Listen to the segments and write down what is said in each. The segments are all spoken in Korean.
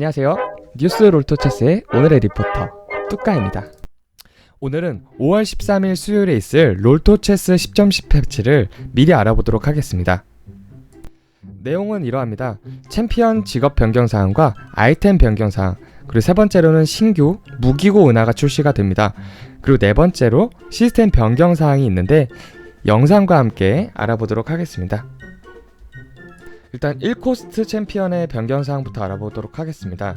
안녕하세요. 뉴스 롤토체스의 오늘의 리포터 뚜까입니다. 오늘은 5월 13일 수요일에 있을 롤토체스 10.10 패치를 미리 알아보도록 하겠습니다. 내용은 이러합니다. 챔피언 직업 변경 사항과 아이템 변경 사항, 그리고 세 번째로는 신규 무기고 은하가 출시가 됩니다. 그리고 네 번째로 시스템 변경 사항이 있는데 영상과 함께 알아보도록 하겠습니다. 일단 1코스트 챔피언의 변경 사항부터 알아보도록 하겠습니다.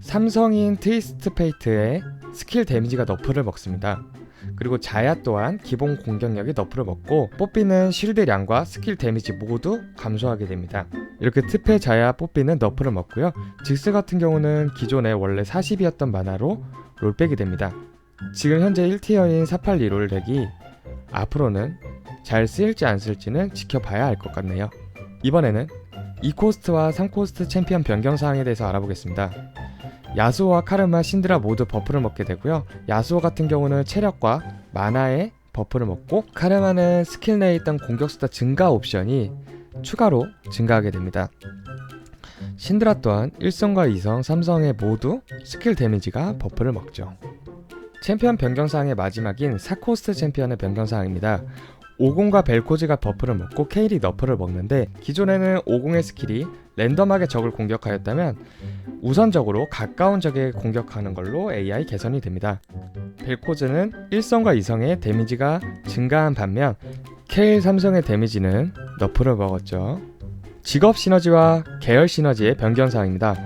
삼성인 트위스트 페이트의 스킬 데미지가 너프를 먹습니다. 그리고 자야 또한 기본 공격력이 너프를 먹고 뽀삐는 쉴드량과 스킬 데미지 모두 감소하게 됩니다. 이렇게 트페 자야 뽀삐는 너프를 먹고요. 직스 같은 경우는 기존에 원래 40이었던 만화로 롤백이 됩니다. 지금 현재 1티어인 482롤 덱이 앞으로는 잘 쓰일지 안 쓸지는 지켜봐야 할 것 같네요. 이번에는 2코스트와 3코스트 챔피언 변경 사항에 대해서 알아보겠습니다. 야수오와 카르마, 신드라 모두 버프를 먹게 되고요. 야수오 같은 경우는 체력과 마나의 버프를 먹고 카르마는 스킬 내에 있던 공격 수다 증가 옵션이 추가로 증가하게 됩니다. 신드라 또한 1성과 2성, 3성의 모두 스킬 데미지가 버프를 먹죠. 챔피언 변경사항의 마지막인 4코스트 챔피언의 변경사항입니다. 50과 벨코즈가 버프를 먹고 케일이 너프를 먹는데 기존에는 50의 스킬이 랜덤하게 적을 공격하였다면 우선적으로 가까운 적에 공격하는 걸로 AI 개선이 됩니다. 벨코즈는 1성과 2성의 데미지가 증가한 반면 케일 3성의 데미지는 너프를 먹었죠. 직업 시너지와 계열 시너지의 변경 사항입니다.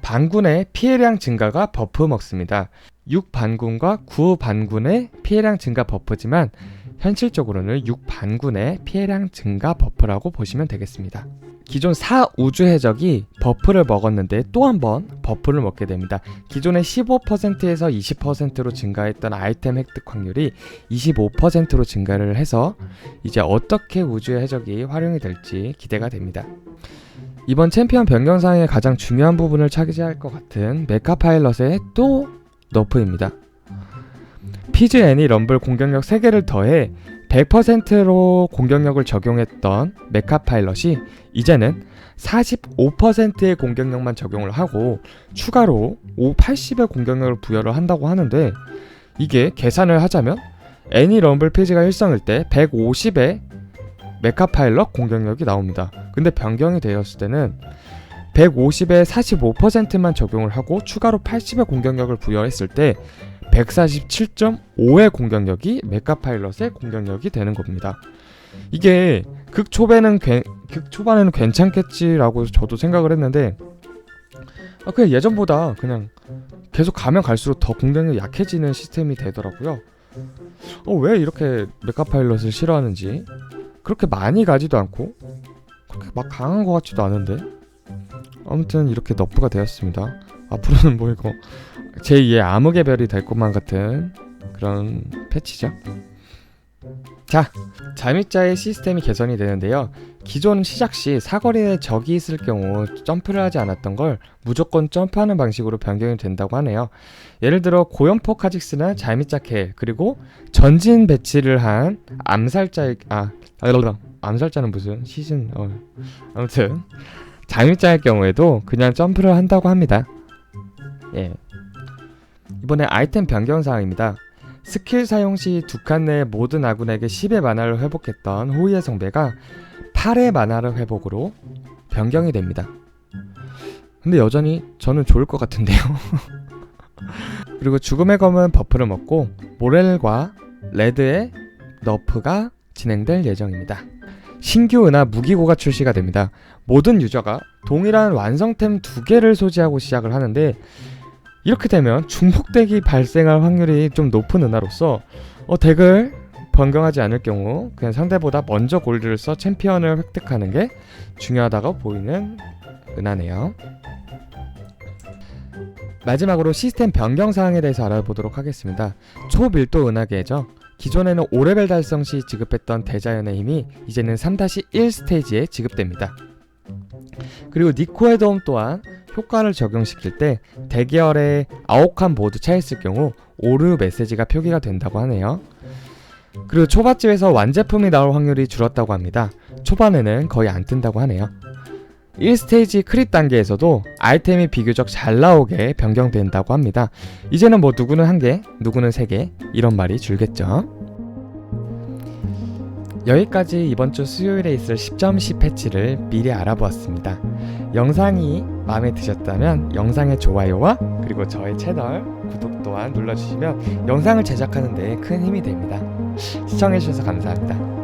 반군의 피해량 증가가 버프 먹습니다. 6반군과 9반군의 피해량 증가 버프지만 현실적으로는 6반군의 피해량 증가 버프라고 보시면 되겠습니다. 기존 4 우주 해적이 버프를 먹었는데 또 한 번 버프를 먹게 됩니다. 기존의 15%에서 20%로 증가했던 아이템 획득 확률이 25%로 증가를 해서 이제 어떻게 우주의 해적이 활용이 될지 기대가 됩니다. 이번 챔피언 변경상의 가장 중요한 부분을 차지할 것 같은 메카 파일럿의 또 너프입니다. 피즈 애니 럼블 공격력 3개를 더해 100%로 공격력을 적용했던 메카 파일럿이 이제는 45%의 공격력만 적용을 하고 추가로 5, 80의 공격력을 부여를 한다고 하는데 이게 계산을 하자면 애니 럼블 피즈가 일성일 때 150의 메카 파일럿 공격력이 나옵니다. 근데 변경이 되었을 때는 150에 45%만 적용을 하고 추가로 80의 공격력을 부여했을 때 147.5의 공격력이 메카 파일럿의 공격력이 되는 겁니다. 이게 극 초반에는 괜, 극 초반에는 괜찮겠지라고 저도 생각을 했는데 아, 그냥 예전보다 그냥 계속 가면 갈수록 더 공격력이 약해지는 시스템이 되더라고요. 어, 왜 이렇게 메카 파일럿을 싫어하는지 그렇게 많이 가지도 않고 그렇게 막 강한 것 같지도 않은데 아무튼 이렇게 너프가 되었습니다. 앞으로는 뭐 이거 제2의 암흑의 별이 될 것만 같은 그런 패치죠. 자, 잠입자의 시스템이 개선이 되는데요. 기존 시작 시 사거리에 적이 있을 경우 점프를 하지 않았던 걸 무조건 점프하는 방식으로 변경이 된다고 하네요. 예를 들어 고연포 카직스나 캐 그리고 전진 배치를 한 암살자의 아 암살자는 무슨 시즌 어 아무튼 잠입자의 경우에도 그냥 점프를 한다고 합니다. 예. 이번에 아이템 변경 사항입니다. 스킬 사용 시 두 칸내 모든 아군에게 10의 만화를 회복했던 호의의 성배가 8의 만화를 회복으로 변경이 됩니다. 근데 여전히 저는 좋을 것 같은데요. 그리고 죽음의 검은 버프를 먹고 모렐과 레드의 너프가 진행될 예정입니다. 신규 은하 무기고가 출시가 됩니다. 모든 유저가 동일한 완성템 두 개를 소지하고 시작을 하는데 이렇게 되면 중복덱이 발생할 확률이 좀 높은 은하로서 어, 덱을 변경하지 않을 경우 그냥 상대보다 먼저 골드를 써 챔피언을 획득하는 게 중요하다고 보이는 은하네요. 마지막으로 시스템 변경 사항에 대해서 알아보도록 하겠습니다. 초밀도 은하 계죠. 기존에는 5레벨 달성 시 지급했던 대자연의 힘이 이제는 3-1 스테이지에 지급됩니다. 그리고 니코의 도움 또한 효과를 적용시킬 때 대기열에 아홉 칸 모두 차있을 경우 오르 메시지가 표기가 된다고 하네요. 그리고 초밥집에서 완제품이 나올 확률이 줄었다고 합니다. 초반에는 거의 안 뜬다고 하네요. 1스테이지 크립 단계에서도 아이템이 비교적 잘 나오게 변경된다고 합니다. 이제는 뭐 누구는 한 개, 누구는 세 개, 이런 말이 줄겠죠. 여기까지 이번 주 수요일에 있을 10.10 패치를 미리 알아보았습니다. 영상이 마음에 드셨다면 영상의 좋아요와 그리고 저의 채널 구독 또한 눌러주시면 영상을 제작하는 데 큰 힘이 됩니다. 시청해주셔서 감사합니다.